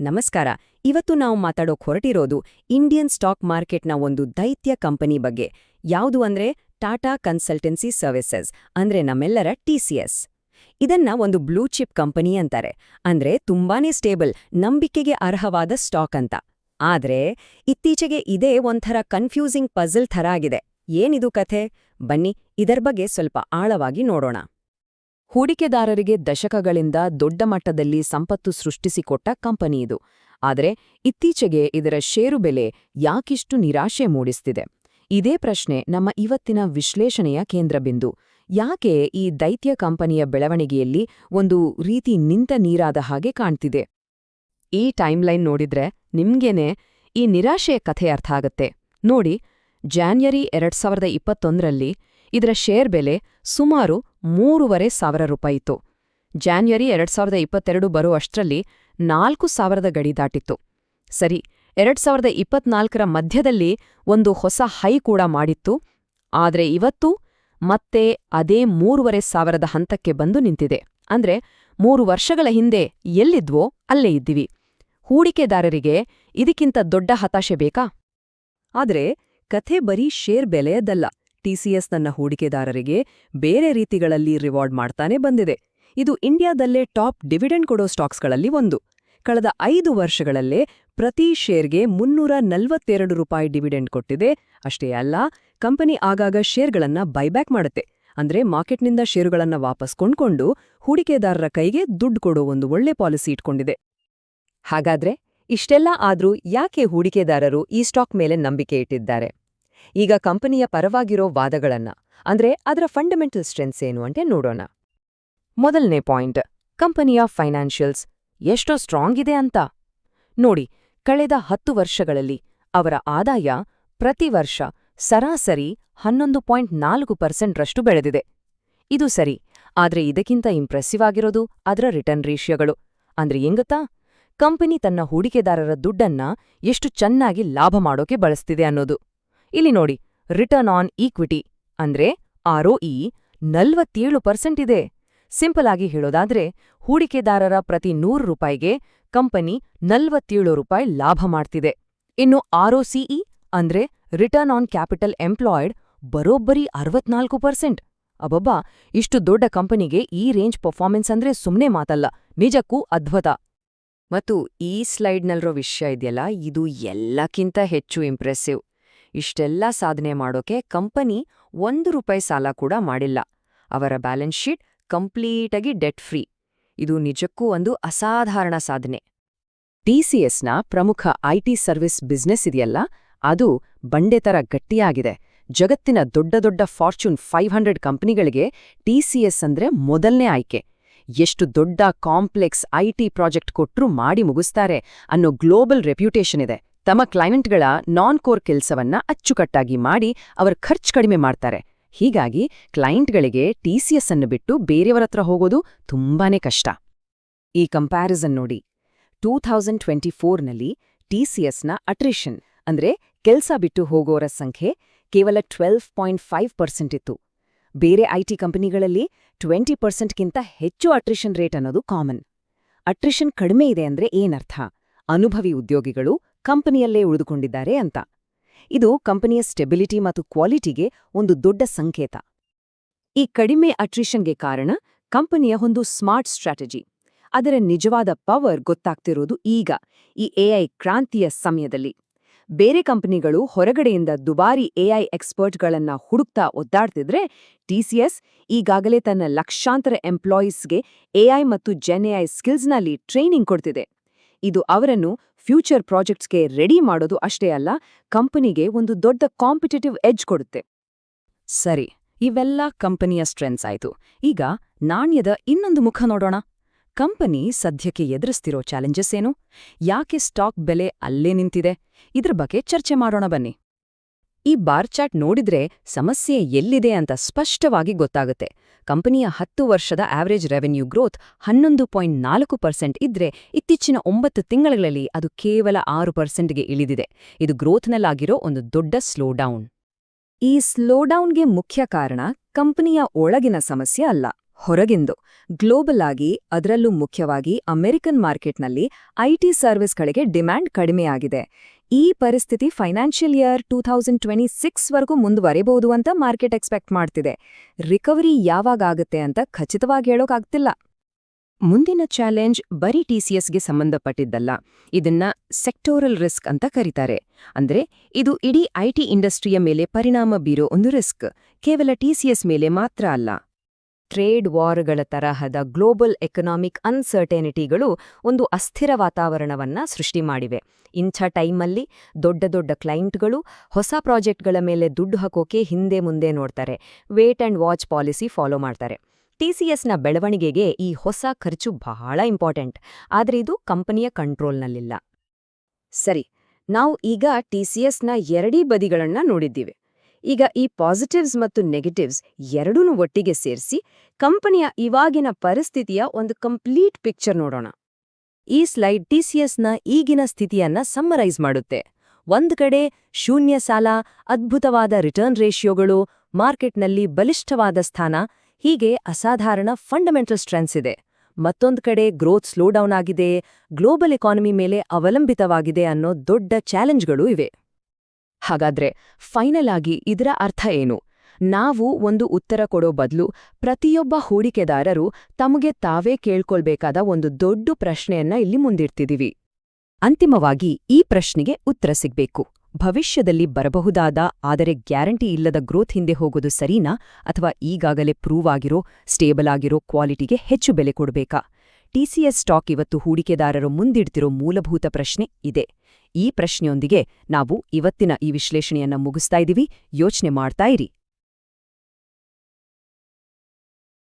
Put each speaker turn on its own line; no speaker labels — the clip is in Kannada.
ನಮಸ್ಕಾರ. ಇವತ್ತು ನಾವು ಮಾತಾಡೋಕ್ ಹೊರಟಿರೋದು ಇಂಡಿಯನ್ ಸ್ಟಾಕ್ ಮಾರ್ಕೆಟ್ನ ಒಂದು ದೈತ್ಯ ಕಂಪನಿ ಬಗ್ಗೆ. ಯಾವುದು ಅಂದ್ರೆ? ಟಾಟಾ ಕನ್ಸಲ್ಟೆನ್ಸಿ ಸರ್ವಿಸಸ್ ಅಂದ್ರೆ ನಮ್ಮೆಲ್ಲರ ಟಿಸಿಎಸ್ ಇದನ್ನ ಒಂದು ಬ್ಲೂ ಚಿಪ್ ಕಂಪನಿ ಅಂತಾರೆ. ಅಂದ್ರೆ ತುಂಬಾನೇ ಸ್ಟೇಬಲ್ ನಂಬಿಕೆಗೆ ಅರ್ಹವಾದ ಸ್ಟಾಕ್ ಅಂತ. ಆದ್ರೆ, ಇತ್ತೀಚೆಗೆ ಇದೇ ಒಂಥರ ಕನ್ಫ್ಯೂಸಿಂಗ್ ಪಜಲ್ ಥರ ಆಗಿದೆ. ಏನಿದು ಕಥೆ? ಬನ್ನಿ, ಇದರ ಬಗ್ಗೆ ಸ್ವಲ್ಪ ಆಳವಾಗಿ ನೋಡೋಣ. ಹೂಡಿಕೆದಾರರಿಗೆ ದಶಕಗಳಿಂದ ದೊಡ್ಡ ಮಟ್ಟದಲ್ಲಿ ಸಂಪತ್ತು ಸೃಷ್ಟಿಸಿಕೊಟ್ಟ ಕಂಪನಿ ಇದು. ಆದರೆ ಇತ್ತೀಚೆಗೆ ಇದರ ಷೇರು ಬೆಲೆ ಯಾಕಿಷ್ಟು ನಿರಾಶೆ ಮೂಡಿಸ್ತಿದೆ? ಇದೇ ಪ್ರಶ್ನೆ ನಮ್ಮ ಇವತ್ತಿನ ವಿಶ್ಲೇಷಣೆಯ ಕೇಂದ್ರಬಿಂದು. ಯಾಕೆ ಈ ದೈತ್ಯ ಕಂಪನಿಯ ಬೆಳವಣಿಗೆಯಲ್ಲಿ ಒಂದು ರೀತಿ ನಿಂತ ನೀರಾದ ಹಾಗೆ ಕಾಣ್ತಿದೆ? ಈ ಟೈಮ್ಲೈನ್ ನೋಡಿದ್ರೆ ನಿಮ್ಗೇನೆ ಈ ನಿರಾಶೆಯ ಕಥೆ ಅರ್ಥ ಆಗತ್ತೆ. ನೋಡಿ ಜಾನ್ವರಿ ಎರಡ್ ಸಾವಿರದ ಇಪ್ಪತ್ತೊಂದರಲ್ಲಿ ಇದರ ಷೇರ್ ಬೆಲೆ ಸುಮಾರು ಮೂರುವರೆ ಸಾವಿರ ರೂಪಾಯಿತ್ತು ಜಾನ್ವರಿ ಎರಡು ಸಾವಿರದ ಇಪ್ಪತ್ತೆರಡು ಬರುವಷ್ಟರಲ್ಲಿ ನಾಲ್ಕು ಸಾವಿರದ ಗಡಿ ದಾಟಿತ್ತು. ಸರಿ, ಎರಡು ಸಾವಿರದ ಇಪ್ಪತ್ನಾಲ್ಕರ ಮಧ್ಯದಲ್ಲಿ ಒಂದು ಹೊಸ ಹೈ ಕೂಡ ಮಾಡಿತ್ತು. ಆದರೆ ಇವತ್ತು ಮತ್ತೆ ಅದೇ ಮೂರುವರೆ ಸಾವಿರದ ಹಂತಕ್ಕೆ ಬಂದು ನಿಂತಿದೆ. ಅಂದ್ರೆ ಮೂರು ವರ್ಷಗಳ ಹಿಂದೆ ಎಲ್ಲಿದ್ವೋ ಅಲ್ಲೇ ಇದ್ದೀವಿ. ಹೂಡಿಕೆದಾರರಿಗೆ ಇದಕ್ಕಿಂತ ದೊಡ್ಡ ಹತಾಶೆ ಬೇಕಾ? ಆದರೆ ಕಥೆ ಬರೀ ಶೇರ್ ಬೆಲೆಯದಲ್ಲ ಟಿಸಿಎಸ್ ತನ್ನ ಹೂಡಿಕೆದಾರರಿಗೆ ಬೇರೆ ರೀತಿಗಳಲ್ಲಿ ರಿವಾರ್ಡ್ ಮಾಡ್ತಾನೆ ಬಂದಿದೆ. ಇದು ಇಂಡಿಯಾದಲ್ಲೇ ಟಾಪ್ ಡಿವಿಡೆಂಡ್ ಕೊಡೋ ಸ್ಟಾಕ್ಸ್ಗಳಲ್ಲಿ ಒಂದು. ಕಳೆದ ಐದು ವರ್ಷಗಳಲ್ಲೇ ಪ್ರತಿ ಶೇರ್ಗೆ ಮುನ್ನೂರ ನಲವತ್ತೆರಡು ರೂಪಾಯಿ ಡಿವಿಡೆಂಡ್ ಕೊಟ್ಟಿದೆ. ಅಷ್ಟೇ ಅಲ್ಲ, ಕಂಪನಿ ಆಗಾಗ ಶೇರ್ಗಳನ್ನ ಬೈಬ್ಯಾಕ್ ಮಾಡುತ್ತೆ. ಅಂದ್ರೆ ಮಾರ್ಕೆಟ್ನಿಂದ ಷೇರುಗಳನ್ನ ವಾಪಸ್ ಕೊಂಡ್ಕೊಂಡು ಹೂಡಿಕೆದಾರರ ಕೈಗೆ ದುಡ್ಡು ಕೊಡೋ ಒಂದು ಒಳ್ಳೆ ಪಾಲಿಸಿ ಇಟ್ಕೊಂಡಿದೆ. ಹಾಗಾದ್ರೆ ಇಷ್ಟೆಲ್ಲ ಆದ್ರೂ ಯಾಕೆ ಹೂಡಿಕೆದಾರರು ಈ ಸ್ಟಾಕ್ ಮೇಲೆ ನಂಬಿಕೆ ಇಟ್ಟಿದ್ದಾರೆ? ಈಗ ಕಂಪನಿಯ ಪರವಾಗಿರೋ ವಾದಗಳನ್ನ, ಅಂದ್ರೆ ಅದರ ಫಂಡಮೆಂಟಲ್ ಸ್ಟ್ರೆಂತ್ಸ್ ಏನು ಅಂತ ನೋಡೋಣ. ಮೊದಲನೇ ಪಾಯಿಂಟ್ ಕಂಪನಿಯ ಫೈನಾನ್ಷಿಯಲ್ಸ್ ಎಷ್ಟೋ ಸ್ಟ್ರಾಂಗ್ ಇದೆ ಅಂತ. ನೋಡಿ, ಕಳೆದ ಹತ್ತು ವರ್ಷಗಳಲ್ಲಿ ಅವರ ಆದಾಯ ಪ್ರತಿ ವರ್ಷ ಸರಾಸರಿ ಹನ್ನೊಂದು ಪಾಯಿಂಟ್ ನಾಲ್ಕು ಪರ್ಸೆಂಟ್ರಷ್ಟು ಬೆಳೆದಿದೆ. ಇದು ಸರಿ, ಆದ್ರೆ ಇದಕ್ಕಿಂತ ಇಂಪ್ರೆಸಿವ್ ಆಗಿರೋದು ಅದರ ರಿಟರ್ನ್ ರೇಷಿಯೋಗಳು ಅಂದ್ರೆ ಹೆಂಗತ್ತಾ ಕಂಪನಿ ತನ್ನ ಹೂಡಿಕೆದಾರರ ದುಡ್ಡನ್ನ ಎಷ್ಟು ಚೆನ್ನಾಗಿ ಲಾಭ ಮಾಡೋಕೆ ಬಳಸ್ತಿದೆ ಅನ್ನೋದು. ಇಲ್ಲಿ ನೋಡಿ ರಿಟರ್ನ್ ಆನ್ ಈಕ್ವಿಟಿ ಅಂದ್ರೆ ಆರ್ಒಇ ನಲ್ವತ್ತೇಳು ಪರ್ಸೆಂಟ್ ಇದೆ. ಸಿಂಪಲ್ ಆಗಿ ಹೇಳೋದಾದ್ರೆ, ಹೂಡಿಕೆದಾರರ ಪ್ರತಿ ನೂರು ರೂಪಾಯಿಗೆ ಕಂಪನಿ ನಲ್ವತ್ತೇಳು ರೂಪಾಯಿ ಲಾಭ ಮಾಡ್ತಿದೆ. ಇನ್ನು ಆರ್ಒಸಿಇ ಅಂದ್ರೆ ರಿಟರ್ನ್ ಆನ್ ಕ್ಯಾಪಿಟಲ್ ಎಂಪ್ಲಾಯ್ಡ್ ಬರೋಬ್ಬರಿ ಅರವತ್ನಾಲ್ಕು ಪರ್ಸೆಂಟ್ ಅಬಬ್ಬಾ ಇಷ್ಟು ದೊಡ್ಡ ಕಂಪನಿಗೆ ಈ ರೇಂಜ್ ಪರ್ಫಾರ್ಮೆನ್ಸ್ ಅಂದ್ರೆ ಸುಮ್ನೆ ಮಾತಲ್ಲ, ನಿಜಕ್ಕೂ ಅದ್ಭುತ. ಮತ್ತು ಈ ಸ್ಲೈಡ್ನಲ್ಲಿರೋ ವಿಷಯ ಇದೆಯಲ್ಲ, ಇದು ಎಲ್ಲಕ್ಕಿಂತ ಹೆಚ್ಚು ಇಂಪ್ರೆಸಿವ್ ಇಷ್ಟೆಲ್ಲ ಸಾಧನೆ ಮಾಡೋಕೆ ಕಂಪನಿ ಒಂದು ರೂಪಾಯಿ ಸಾಲ ಕೂಡ ಮಾಡಿಲ್ಲ. ಅವರ ಬ್ಯಾಲೆನ್ಸ್ ಶೀಟ್ ಕಂಪ್ಲೀಟಾಗಿ ಡೆಟ್ ಫ್ರೀ. ಇದು ನಿಜಕ್ಕೂ ಒಂದು ಅಸಾಧಾರಣ ಸಾಧನೆ. ಟಿಸಿಎಸ್ನ ಪ್ರಮುಖ ಐಟಿ ಸರ್ವಿಸ್ ಬಿಸ್ನೆಸ್ ಇದೆಯಲ್ಲ, ಅದು ಬಂಡೆತರ ಗಟ್ಟಿಯಾಗಿದೆ. ಜಗತ್ತಿನ ದೊಡ್ಡ ದೊಡ್ಡ ಫಾರ್ಚೂನ್ ಫೈವ್ ಹಂಡ್ರೆಡ್ ಕಂಪನಿಗಳಿಗೆ ಟಿಸಿಎಸ್ ಅಂದ್ರೆ ಮೊದಲನೇ ಆಯ್ಕೆ. ಎಷ್ಟು ದೊಡ್ಡ ಕಾಂಪ್ಲೆಕ್ಸ್ ಐಟಿ ಪ್ರಾಜೆಕ್ಟ್ ಕೊಟ್ರೂ ಮಾಡಿ ಮುಗಿಸ್ತಾರೆ ಅನ್ನೋ ಗ್ಲೋಬಲ್ ರೆಪ್ಯುಟೇಷನ್ ಇದೆ. ತಮ್ಮ ಕ್ಲೈಂಟ್ಗಳ ನಾನ್ ಕೋರ್ ಕೆಲಸವನ್ನ ಅಚ್ಚುಕಟ್ಟಾಗಿ ಮಾಡಿ ಅವರ ಖರ್ಚು ಕಡಿಮೆ ಮಾಡ್ತಾರೆ. ಹೀಗಾಗಿ ಕ್ಲೈಂಟ್ಗಳಿಗೆ ಟಿಸಿಎಸ್ ಅನ್ನು ಬಿಟ್ಟು ಬೇರೆಯವರತ್ರ ಹೋಗೋದು ತುಂಬಾನೇ ಕಷ್ಟ. ಈ ಕಂಪ್ಯಾರಿಸನ್ ನೋಡಿ. ಟೂ ಥೌಸಂಡ್ ಟ್ವೆಂಟಿ ಫೋರ್ನಲ್ಲಿ ಟಿಸಿಎಸ್ನ ಅಟ್ರಿಷನ್ ಅಂದ್ರೆ ಕೆಲಸ ಬಿಟ್ಟು ಹೋಗೋರ ಸಂಖ್ಯೆ ಕೇವಲ ಟ್ವೆಲ್ವ್ ಪಾಯಿಂಟ್ ಫೈವ್ ಪರ್ಸೆಂಟ್ ಇತ್ತು. ಬೇರೆ ಐಟಿ ಕಂಪನಿಗಳಲ್ಲಿ ಟ್ವೆಂಟಿ ಪರ್ಸೆಂಟ್ಗಿಂತ ಹೆಚ್ಚು ಅಟ್ರಿಷನ್ ರೇಟ್ ಅನ್ನೋದು ಕಾಮನ್ ಅಟ್ರಿಷನ್ ಕಡಿಮೆ ಇದೆ ಅಂದ್ರೆ ಏನರ್ಥ? ಅನುಭವಿ ಉದ್ಯೋಗಿಗಳು ಕಂಪನಿಯಲ್ಲೇ ಉಳಿದುಕೊಂಡಿದ್ದಾರೆ ಅಂತ. ಇದು ಕಂಪನಿಯ ಸ್ಟೆಬಿಲಿಟಿ ಮತ್ತು ಕ್ವಾಲಿಟಿಗೆ ಒಂದು ದೊಡ್ಡ ಸಂಕೇತ. ಈ ಕಡಿಮೆ ಅಟ್ರಿಷನ್ಗೆ ಕಾರಣ ಕಂಪನಿಯ ಒಂದು ಸ್ಮಾರ್ಟ್ ಸ್ಟ್ರಾಟಜಿ. ಅದರ ನಿಜವಾದ ಪವರ್ ಗೊತ್ತಾಗ್ತಿರೋದು ಈಗ ಈ ಎಐ ಕ್ರಾಂತಿಯ ಸಮಯದಲ್ಲಿ. ಬೇರೆ ಕಂಪನಿಗಳು ಹೊರಗಡೆಯಿಂದ ದುಬಾರಿ ಎಐ ಎಕ್ಸ್ಪರ್ಟ್ಗಳನ್ನ ಹುಡುಕ್ತಾ ಒದ್ದಾಡ್ತಿದ್ರೆ ಟಿಸಿಎಸ್ ಈಗಾಗಲೇ ತನ್ನ ಲಕ್ಷಾಂತರ ಎಂಪ್ಲಾಯೀಸ್ಗೆ ಎಐ ಮತ್ತು ಜೆನ್ಎಐ ಸ್ಕಿಲ್ಸ್ನಲ್ಲಿ ಟ್ರೈನಿಂಗ್ ಕೊಡ್ತಿದೆ. ಇದು ಅವರನ್ನು ಫ್ಯೂಚರ್ ಪ್ರಾಜೆಕ್ಟ್ಸ್ಗೆ ರೆಡಿ ಮಾಡೋದು ಅಷ್ಟೇ ಅಲ್ಲ, ಕಂಪನಿಗೆ ಒಂದು ದೊಡ್ಡ ಕಾಂಪಿಟೇಟಿವ್ ಎಡ್ಜ್ ಕೊಡುತ್ತೆ. ಸರಿ, ಇವೆಲ್ಲ ಕಂಪನಿಯ ಸ್ಟ್ರೆಂತ್ಸ್ ಆಯ್ತು. ಈಗ ನಾಣ್ಯದ ಇನ್ನೊಂದು ಮುಖ ನೋಡೋಣ. ಕಂಪನಿ ಸದ್ಯಕ್ಕೆ ಎದುರಿಸ್ತಿರೋ ಚಾಲೆಂಜಸ್ ಏನು? ಯಾಕೆ ಸ್ಟಾಕ್ ಬೆಲೆ ಅಲ್ಲೇ ನಿಂತಿದೆ? ಇದ್ರ ಬಗ್ಗೆ ಚರ್ಚೆ ಮಾಡೋಣ ಬನ್ನಿ. ಈ ಬಾರ್ ಚಾರ್ಟ್ ನೋಡಿದ್ರೆ ಸಮಸ್ಯೆ ಎಲ್ಲಿದೆ ಅಂತ ಸ್ಪಷ್ಟವಾಗಿ ಗೊತ್ತಾಗುತ್ತೆ. ಕಂಪನಿಯ ಹತ್ತು ವರ್ಷದ ಆವರೇಜ್ ರೆವೆನ್ಯೂ ಗ್ರೋತ್ ಹನ್ನೊಂದು ಪಾಯಿಂಟ್ ನಾಲ್ಕು ಪರ್ಸೆಂಟ್ ಇದ್ರೆ ಇತ್ತೀಚಿನ ಒಂಬತ್ತು ತಿಂಗಳಲ್ಲಿ ಅದು ಕೇವಲ ಆರು ಪರ್ಸೆಂಟ್ಗೆ ಇಳಿದಿದೆ. ಇದು ಗ್ರೋತ್ನಲ್ಲಾಗಿರೋ ಒಂದು ದೊಡ್ಡ ಸ್ಲೋಡೌನ್ ಈ ಸ್ಲೋಡೌನ್ಗೆ ಮುಖ್ಯ ಕಾರಣ ಕಂಪನಿಯ ಒಳಗಿನ ಸಮಸ್ಯೆ ಅಲ್ಲ. ಹೊರಗಿಂದು ಗ್ಲೋಬಲ್ ಆಗಿ ಅದರಲ್ಲೂ ಮುಖ್ಯವಾಗಿ ಅಮೆರಿಕನ್ ಮಾರ್ಕೆಟ್ನಲ್ಲಿ ಐಟಿ ಸರ್ವಿಸ್ಗಳಿಗೆ ಡಿಮ್ಯಾಂಡ್ ಕಡಿಮೆಯಾಗಿದೆ. ಈ ಪರಿಸ್ಥಿತಿ financial year two thousand twenty ಸಿಕ್ಸ್ವರೆಗೂ ಮುಂದುವರೆಯಬಹುದು ಅಂತ ಮಾರ್ಕೆಟ್ ಎಕ್ಸ್ಪೆಕ್ಟ್ ಮಾಡ್ತಿದೆ. ರಿಕವರಿ ಯಾವಾಗ ಆಗುತ್ತೆ ಅಂತ ಖಚಿತವಾಗಿ ಹೇಳೋಕ್ಕಾಗ್ತಿಲ್ಲ ಮುಂದಿನ ಚಾಲೆಂಜ್ ಬರೀ ಟಿಸಿಎಸ್ಗೆ ಸಂಬಂಧಪಟ್ಟಿದ್ದಲ್ಲ, ಇದನ್ನ ಸೆಕ್ಟೋರಲ್ ರಿಸ್ಕ್ ಅಂತ ಕರೀತಾರೆ. ಅಂದ್ರೆ ಇದು ಇಡೀ ಐಟಿ ಇಂಡಸ್ಟ್ರಿಯ ಮೇಲೆ ಪರಿಣಾಮ ಬೀರೋ ಒಂದು ರಿಸ್ಕ್, ಕೇವಲ ಟಿಸಿಎಸ್ ಮೇಲೆ ಮಾತ್ರ ಅಲ್ಲ. ಟ್ರೇಡ್ ವಾರ್ಗಳ ತರಹದ ಗ್ಲೋಬಲ್ ಎಕನಾಮಿಕ್ ಅನ್ಸರ್ಟೆನಿಟಿಗಳು ಒಂದು ಅಸ್ಥಿರ ವಾತಾವರಣವನ್ನ ಸೃಷ್ಟಿ ಮಾಡಿವೆ. ಇಂಥ ಟೈಮಲ್ಲಿ ದೊಡ್ಡ ದೊಡ್ಡ ಕ್ಲೈಂಟ್ಗಳು ಹೊಸ ಪ್ರಾಜೆಕ್ಟ್ಗಳ ಮೇಲೆ ದುಡ್ಡು ಹಾಕೋಕೆ ಹಿಂದೆ ಮುಂದೆ ನೋಡ್ತಾರೆ. Wait and watch policy follow ಮಾಡ್ತಾರೆ. ಟಿಸಿಎಸ್ನ ಬೆಳವಣಿಗೆಗೆ ಈ ಹೊಸ ಖರ್ಚು ಬಹಳ ಇಂಪಾರ್ಟೆಂಟ್. ಆದರೆ ಇದು ಕಂಪನಿಯ ಕಂಟ್ರೋಲ್ನಲ್ಲಿಲ್ಲ. ಸರಿ, ನಾವು ಈಗ ಟಿಸಿಎಸ್ನ ಎರಡೀ ಬದಿಗಳನ್ನ ನೋಡಿದ್ದೀವಿ. ಈಗ ಈ ಪಾಸಿಟಿವ್ಸ್ ಮತ್ತು ನೆಗೆಟಿವ್ಸ್ ಎರಡೂ ಒಟ್ಟಿಗೆ ಸೇರಿಸಿ ಕಂಪನಿಯ ಇವಾಗಿನ ಪರಿಸ್ಥಿತಿಯ ಒಂದು ಕಂಪ್ಲೀಟ್ ಪಿಕ್ಚರ್ ನೋಡೋಣ. ಈ ಸ್ಲೈಡ್ ಟಿಸಿಎಸ್ನ ಈಗಿನ ಸ್ಥಿತಿಯನ್ನ ಸಮ್ಮರೈಸ್ ಮಾಡುತ್ತೆ. ಒಂದು ಕಡೆ ಶೂನ್ಯ ಸಾಲ, ಅದ್ಭುತವಾದ ರಿಟರ್ನ್ ರೇಷಿಯೋಗಳು ಮಾರ್ಕೆಟ್ನಲ್ಲಿ ಬಲಿಷ್ಠವಾದ ಸ್ಥಾನ, ಹೀಗೆ ಅಸಾಧಾರಣ ಫಂಡಮೆಂಟಲ್ ಸ್ಟ್ರೆಂತ್ಸ್ ಇದೆ. ಮತ್ತೊಂದು ಕಡೆ ಗ್ರೋತ್ ಸ್ಲೋಡೌನ್ ಆಗಿದೆ ಗ್ಲೋಬಲ್ ಎಕಾನಮಿ ಮೇಲೆ ಅವಲಂಬಿತವಾಗಿದೆ ಅನ್ನೋ ದೊಡ್ಡ ಚಾಲೆಂಜ್ಗಳು ಇವೆ. ಹಾಗಾದ್ರೆ ಫೈನಲ್ ಆಗಿ ಇದರ ಅರ್ಥ ಏನು? ನಾವು ಒಂದು ಉತ್ತರ ಕೊಡೋ ಬದಲು ಪ್ರತಿಯೊಬ್ಬ ಹೂಡಿಕೆದಾರರು ತಮಗೆ ತಾವೇ ಕೇಳ್ಕೊಳ್ಬೇಕಾದ ಒಂದು ದೊಡ್ಡ ಪ್ರಶ್ನೆಯನ್ನ ಇಲ್ಲಿ ಮುಂದಿಡ್ತಿದ್ದೀವಿ ಅಂತಿಮವಾಗಿ ಈ ಪ್ರಶ್ನೆಗೆ ಉತ್ತರ ಸಿಗ್ಬೇಕು. ಭವಿಷ್ಯದಲ್ಲಿ ಬರಬಹುದಾದ, ಆದರೆ ಗ್ಯಾರಂಟಿ ಇಲ್ಲದ ಗ್ರೋತ್ ಹಿಂದೆ ಹೋಗೋದು ಸರಿನಾ? ಅಥವಾ ಈಗಾಗಲೇ ಪ್ರೂವ್ ಆಗಿರೋ, ಸ್ಟೇಬಲ್ ಆಗಿರೋ ಕ್ವಾಲಿಟಿಗೆ ಹೆಚ್ಚು ಬೆಲೆ ಕೊಡಬೇಕಾ? ಟಿಸಿಎಸ್ ಸ್ಟಾಕ್ ಇವತ್ತು ಹೂಡಿಕೆದಾರರು ಮುಂದಿಡ್ತಿರೋ ಮೂಲಭೂತ ಪ್ರಶ್ನೆ ಇದೆ. ಈ ಪ್ರಶ್ನೆಯೊಂದಿಗೆ ನಾವು ಇವತ್ತಿನ ಈ ವಿಶ್ಲೇಷಣೆಯನ್ನ ಮುಗಿಸ್ತಾ ಇದ್ದೀವಿ ಯೋಚನೆ ಮಾಡ್ತಾ ಇರಿ.